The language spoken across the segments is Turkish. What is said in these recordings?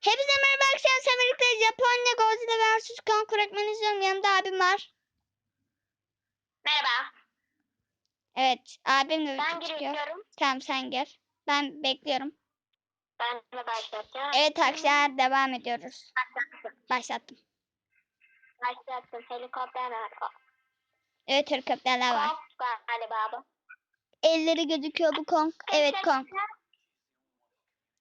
Hepinize merhaba akşam sen birlikte Japonya Godzilla vs. Kong fragmanı izliyorum. Yanımda abim var. Merhaba. Evet abim de Ben çıkıyor. giriyorum. Tamam sen gir. Ben bekliyorum. Ben de başlatacağım. Evet arkadaşlar devam ediyoruz. Başlattım. Başlattım. Helikopter var. Evet helikopterler var. Kong galiba bu. Elleri gözüküyor bu Kong. Evet Kong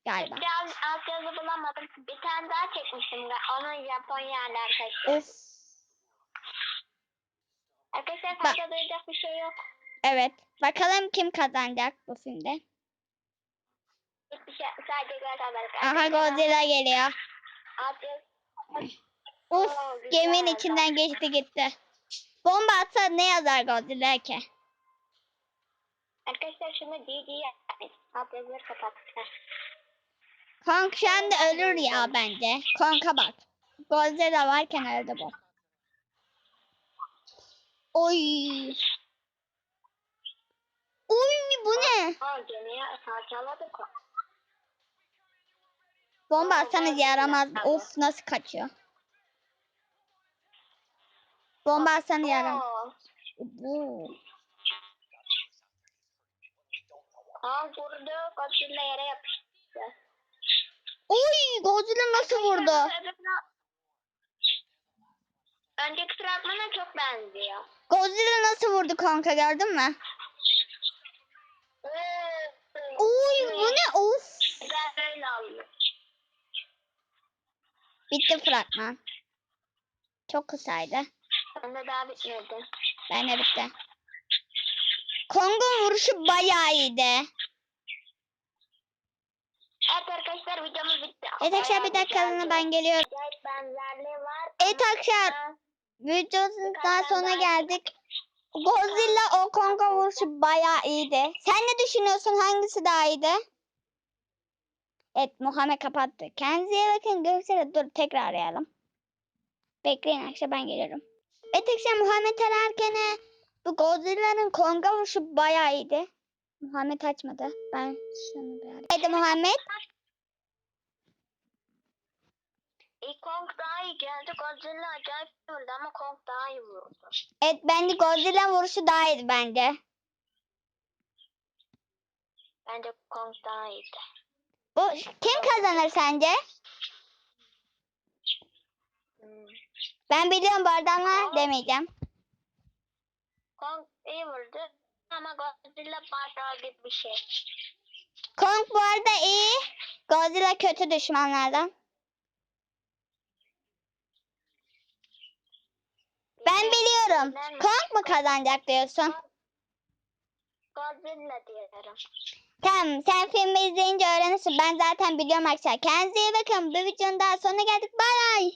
galiba. Biraz alt yazı bulamadım. Bir tane daha çekmiştim. ga- Onun Japonya alakası. Of. Arkadaşlar fazla duyacak bir şey yok. Evet. Bakalım kim kazanacak bu filmde. Hiçbir şey. Sadece. Aha Godzilla geliyor. Uf geminin içinden geçti gitti. Bomba atsa ne yazar Godzilla ki? Arkadaşlar şunu GG yapmayın. Alt yazıları kapatın. Kong şu anda ölür ya bence. Kong'a bak. Godzilla varken öldü bu. Oy. Oy bu ne? Bomba atsanız yaramaz. Of nasıl kaçıyor. Bomba atsanız yaramaz. Oo. Aa vurdu. Godzilla yere yapıştı. Oy Godzilla nasıl vurdu? Önceki fragmana çok benziyor. Godzilla nasıl vurdu Kong'a gördün mü? Oy bu ne? Of. Ben öyle aldım. Bitti fragman. Çok kısaydı. Bende daha bitmedi. Ben de bitti. Kong'un vuruşu bayağı iyiydi. Evet arkadaşlar videomuz bitti. Evet arkadaşlar bir dakikalığına ben geliyorum. Benzerliği var. Evet arkadaşlar videomuzun daha sonuna geldik. Godzilla o Kong'a vuruşu bayağı iyiydi. Sen ne düşünüyorsun? Hangisi daha iyiydi? Evet Muhammed kapattı. Kendinize bakın. Görüşürüz. Dur tekrar arayalım. Bekleyin arkadaşlar ben geliyorum. Evet arkadaşlar Muhammed ararken bu Godzilla'nın Kong'a vuruşu bayağı iyiydi. Muhammed açmadı. Ben şunu bir arayayım. Hadi Muhammed. İlk Kong daha iyi geldi. Godzilla acayip vurdu ama Kong daha iyi vurdu. Evet bence Godzilla vuruşu daha iyiydi bence. Bence Kong daha iyiydi. Bu kim kazanır sence? Hmm. Ben biliyorum bu arada ama demeyeceğim. Kong iyi vurdu ama Godzilla bardağı gibi bir şey. Kong bu arada iyi. Godzilla kötü düşmanlardan. Ben biliyorum. Kong mu kazanacak diyorsun? Godzilla diyorum. Tamam sen filmi izleyince öğrenirsin. Ben zaten biliyorum arkadaşlar. Kendinize iyi bakın. Bu videonun daha sonuna geldik. Bay bay.